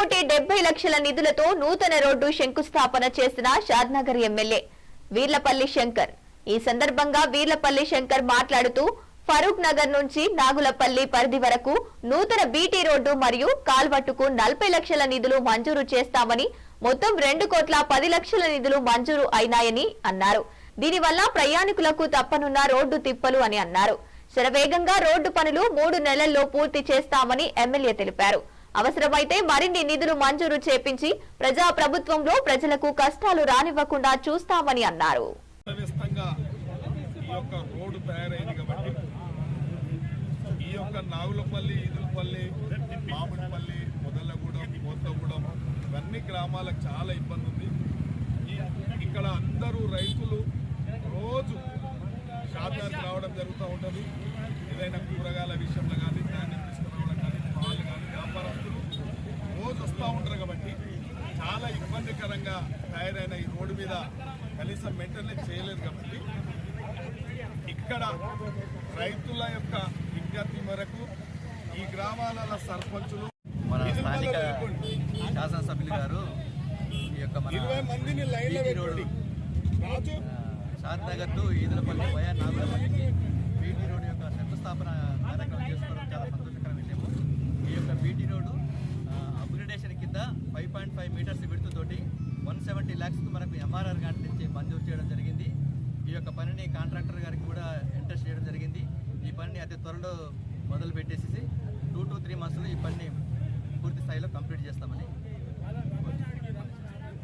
కోటి డెబ్బై లక్షల నిధులతో నూతన రోడ్డు శంకుస్థాపన చేసిన షాద్నగర్ ఎమ్మెల్యే వీర్లపల్లి శంకర్. ఈ సందర్భంగా వీర్లపల్లి శంకర్ మాట్లాడుతూ ఫరూక్ నగర్ నుంచి నాగులపల్లి పరిధి వరకు నూతన బీటీ రోడ్డు మరియు కాల్వట్టుకు నలభై లక్షల నిధులు మంజూరు చేస్తామని మొత్తం రెండు కోట్ల పది లక్షల నిధులు మంజూరు అయినాయని అన్నారు. దీనివల్ల ప్రయాణికులకు తప్పనున్న రోడ్డు తిప్పలు అని అన్నారు. శరవేగంగా రోడ్డు పనులు మూడు నెలల్లో పూర్తి చేస్తామని ఎమ్మెల్యే తెలిపారు. అవసరమైతే మరిన్ని నిధులు మంజూరు చేపించి ప్రజా ప్రభుత్వంలో ప్రజలకు కష్టాలు రానివ్వకుండా చూస్తామని అన్నారు. ఈ యొక్క రోడ్డు తయారైంది నాగులపల్లి ఇదులపల్లి మామిడిపల్లి మొదలగూడెం కోతగూడెం ఇవన్నీ గ్రామాలకు చాలా ఇబ్బంది ఉంది. ఇక్కడ అందరూ రైతులు కాబట్టి చాలా ఇబ్బందికరంగా తయారైన ఈ రోడ్డు మీద కనీసం మెయింటెనెన్స్ చేయలేదు కాబట్టి ఇక్కడ రైతుల యొక్క విజ్ఞప్తి మేరకు ఈ గ్రామాల సర్పంచులు మన స్థానిక. శాసనసభ్యులు గారు ఈ యొక్క మన road Shadnagar to Edulapalli via నాగులపల్లికి BT road యొక్క శంకుస్థాపన కార్యక్రమం చేసుకోవడం చాలా సంతోషకర విషయము ఈ యొక్క బీటీ రోడ్డు అప్గ్రేడేషన్ కింద ఫైవ్ పాయింట్ ఫైవ్ మీటర్స్ విడుతుతోటి వన్ సెవెంటీ ల్యాక్స్కి మనకు ఎంఆర్ఆర్ గారి నుంచి మంజూరు చేయడం జరిగింది. ఈ యొక్క పనిని కాంట్రాక్టర్ గారికి కూడా ఇంట్రెస్ట్ చేయడం జరిగింది. ఈ పనిని అతి త్వరలో మొదలు